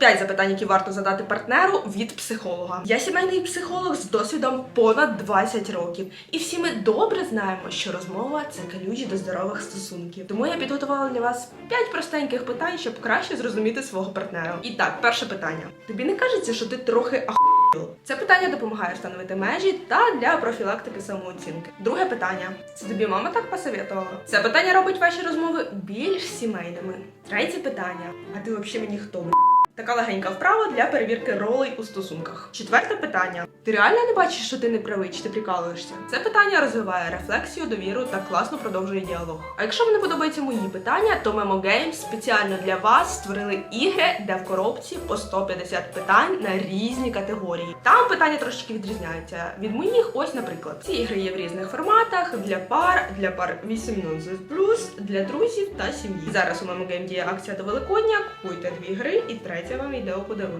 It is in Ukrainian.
Топ-5 запитань, які варто задати партнеру від психолога. Я сімейний психолог з досвідом понад 20 років, і всі ми добре знаємо, що розмова це ключ до здорових стосунків. Тому я підготувала для вас 5 простеньких питань, щоб краще зрозуміти свого партнера. І так, перше питання: тобі не кажеться, що ти трохи ах... Це питання допомагає встановити межі та для профілактики самооцінки. Друге питання: це тобі мама так посоветувала? Це питання робить ваші розмови більш сімейними. Третє питання: а ти взагалі мені хто? Така легенька вправа для перевірки ролей у стосунках. Четверте питання: ти реально не бачиш, що ти не правий, чи ти прикалуєшся? Це питання розвиває рефлексію, довіру та класно продовжує діалог. А якщо вам не подобаються мої питання, то Memo Games спеціально для вас створили ігри, де в коробці по 150 питань на різні категорії. Там питання трошечки відрізняються від моїх. Ось, наприклад, ці ігри є в різних форматах для пар, для пар 18+, для друзів та сім'ї. Зараз у Memo Game діє акція до Великодня. Купуйте дві гри, і третя вам йде подарунок.